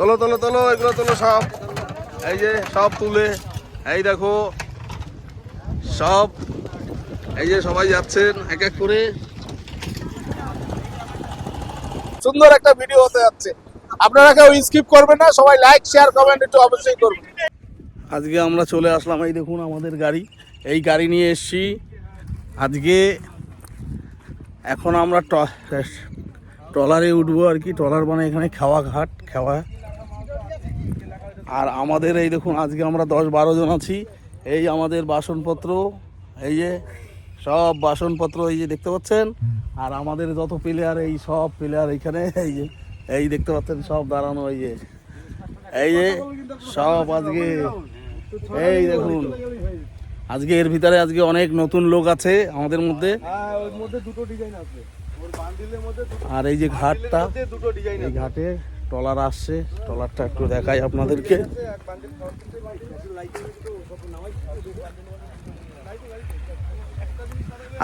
তোলো তোলো তোলো এগুলো তোলো সব। এই যে সব তুলে এই দেখো সব এই যে সবাই যাচ্ছেন এক এক করে। সুন্দর একটা ভিডিও হতে যাচ্ছে। আপনারা কেউ স্কিপ করবেন না সবাই লাইক শেয়ার কমেন্ট একটু অবশ্যই করবেন। আজকে আমরা চলে আসলাম এই দেখুন আমাদের গাড়ি। এই গাড়ি নিয়ে এসছি। আজকে এখন আমরা ট্রলারে উঠবো আর কি। ট্রলার মানে এখানে খাওয়া ঘাট খাওয়া আর আমাদের এই দেখুন আজকে আমরা দশ বারো জন আছি। এই আমাদের বাসনপত্র এই যে সব বাসনপত্র এই যে দেখতে পাচ্ছেন? আর আমাদের যত প্লেয়ার এই সব প্লেয়ার এইখানে এই যে এই দেখতে পাচ্ছেন সব দাঁড়ানো এই যে এই যে সব আজকে এই দেখুন আজকে এর ভিতরে আজকে অনেক নতুন লোক আছে আমাদের মধ্যে। মধ্যে আর এই যে ঘাটটা এই ঘাটে ট্রলার আসছে, ট্রলারটা একটু দেখাই আপনাদেরকে।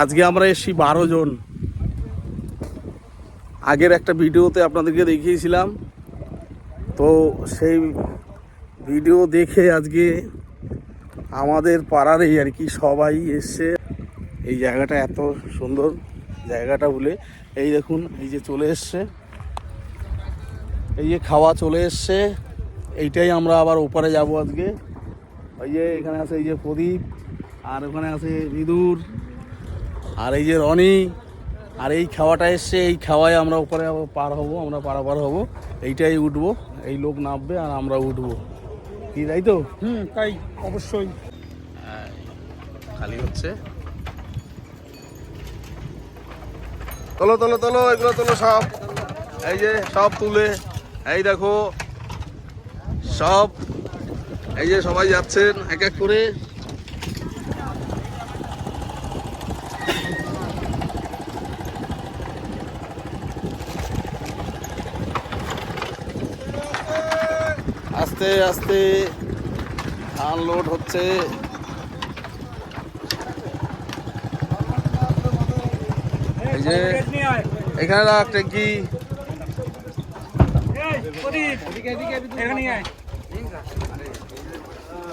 আজকে আমরা এসছি বারো জন। আগের একটা ভিডিওতে আপনাদেরকে দেখিয়েছিলাম। তো সেই ভিডিও দেখে আজকে আমাদের পাড়ারই আর কি সবাই এসছে। এই জায়গাটা এত সুন্দর জায়গাটা বলে। এই দেখুন, এই যে চলে এসছে। এই যে খাওয়া চলে এসছে। এইটাই আমরা আবার ওপারে যাব আজকে। ওই যে এখানে আছে এই যে প্রদীপ আর ওখানে আছে বিদুর আর এই যে রনি আর এই খাওয়াটা এসছে। এই খাওয়ায় আমরা ওপারে পার হব আমরা পারাপার হব। এইটাই উঠবো এই লোক নামবে আর আমরা উঠবো। কি তাই তো? হুম তাই অবশ্যই। খালি হচ্ছে। তোলো তোলো তোলো এগুলো তোলো সব। এই যে সব তুলে। এই দেখো, সব এই যে সবাই যাচ্ছেন এক এক করে। আস্তে আস্তে, ধান লোড হচ্ছে। এই যে, এখানে রাখ, ট্যাঙ্কি।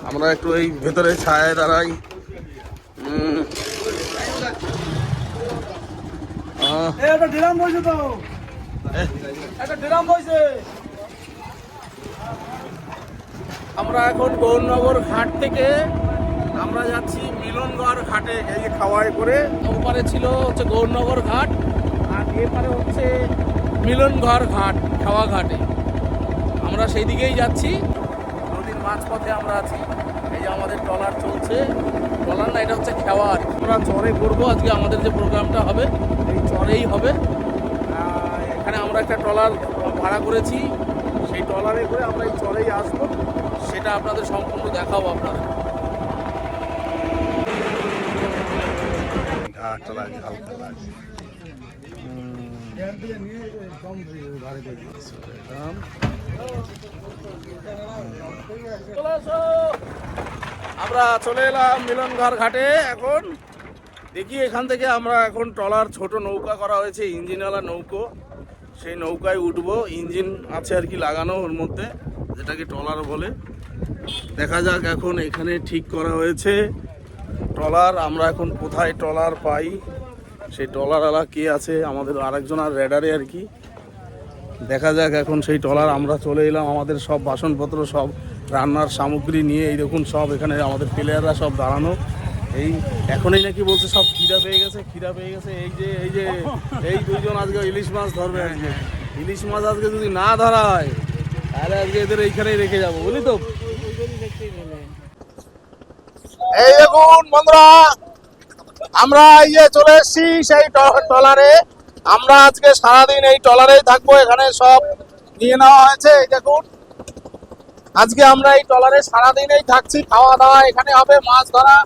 আমরা একটু এই ভেতরে ছায় দাঁড়াই। ড্রাম বইছে তো। একটা ড্রাম বইছে। আমরা এখন গৌরনগর ঘাট থেকে আমরা যাচ্ছি মিলনগড় ঘাটে এই যে খাওয়াই করে। ওপারে ছিল হচ্ছে গৌরনগর ঘাট আর এপারে হচ্ছে মিলনগড় ঘাট খাওয়া ঘাটে। আমরা সেই দিকেই যাচ্ছি। নদীর মাঝপথে আমরা আছি। এই যে আমাদের ট্রলার চলছে। ট্রলার না এটা হচ্ছে খেওয়ার আমরা চরে করব আজকে আমাদের যে প্রোগ্রামটা হবে এই চরেই হবে। এখানে আমরা একটা ট্রলার ভাড়া করেছি। সেই ট্রলারে করে আমরা এই চরেই আসব। সেটা আপনাদের সম্পূর্ণ দেখাবো আপনাদের। ঘাটটা আমরা চলে এলাম মিলনঘর ঘাটে। এখন দেখি এখান থেকে আমরা এখন ট্রলার, ছোট নৌকা করা হয়েছে ইঞ্জিনওয়ালা নৌকো। সেই নৌকায় উঠবো। ইঞ্জিন আছে আর কি লাগানো ওর মধ্যে, যেটাকে ট্রলার বলে। দেখা যাক এখন এখানে ঠিক করা হয়েছে। ট্রলার, আমরা এখন কোথায় ট্রলার পাই? সেই ট্রলারওয়ালা কে আছে? আমাদের আরেকজন আর রেডারে আর কি। দেখা যাক এখন সেই ট্রলার আমরা চলে এলাম আমাদের সব বাসনপত্র সব রান্নার সামগ্রী নিয়ে এই দেখুন সব এখানে আমাদের প্লেয়াররা সব দাঁড়ানো। এই এখনই নাকি বলছে সব খিদা পেয়ে গেছে খিদা পেয়ে গেছে এই যে এই যে এই দুজন আজকে ইলিশ মাছ ধরবে। আজকে ইলিশ মাছ আজকে যদি না ধরা হয় তাহলে আজকে এদের এইখানেই রেখে যাব বুঝলি তো? এই দেখুন বন্ধুরা আমরা ইয়ে চলে এসেছি সেই ট- ট্রলারে। আমরা আজকে সারাদিন এই ট্রলারেই থাকব, এখানে সব নিয়ে নেওয়া হয়েছে, এই দেখুন। আজকে আমরা এই ট্রলারে সারাদিনেই থাকছি খাওয়া দাওয়া এখানে হবে, মাছ ধরা,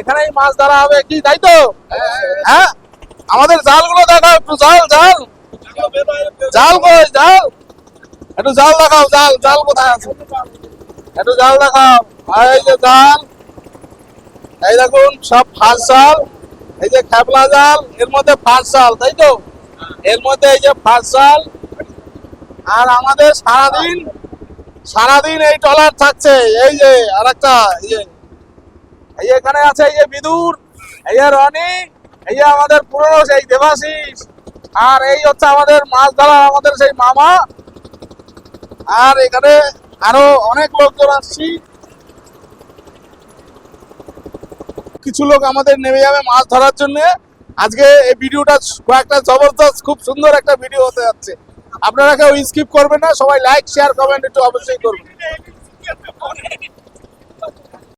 এখানেই মাছ ধরা হবে, কি, তাই তো? হ্যাঁ আমাদের জালগুলো দেখাও একটু, জাল জাল। জাল কই, জাল? একটু জাল দেখাও, জাল জাল কোথায় আছে? একটু জাল দেখাও। এই যে জাল, এই দেখুন, সব ফাঁস জাল, এই যে খেপলা জাল, এর মধ্যে ফাঁস জাল, তাই তো? এর মধ্যে এই যে ফাঁস জাল আর আমাদের সারাদিন সারাদিন এই ট্রলার থাকছে। এই যে আর একটা এই এখানে আছে এই যে বিদুর, এই যে রনি, এই যে আমাদের পুরনো সেই দেবাশিস, আর এই হচ্ছে আমাদের মাছ ধরা, আমাদের সেই মামা। আর এখানে আরও অনেক লোকজন আসছি। কিছু লোক আমাদের নেমে যাবে মাছ ধরার জন্য। আজকে এই ভিডিওটা কয়েকটা জবরদস্ত, খুব সুন্দর একটা ভিডিও হতে যাচ্ছে। আপনারা কেউ স্কিপ করবেন না, সবাই লাইক শেয়ার কমেন্ট একটু অবশ্যই করবেন।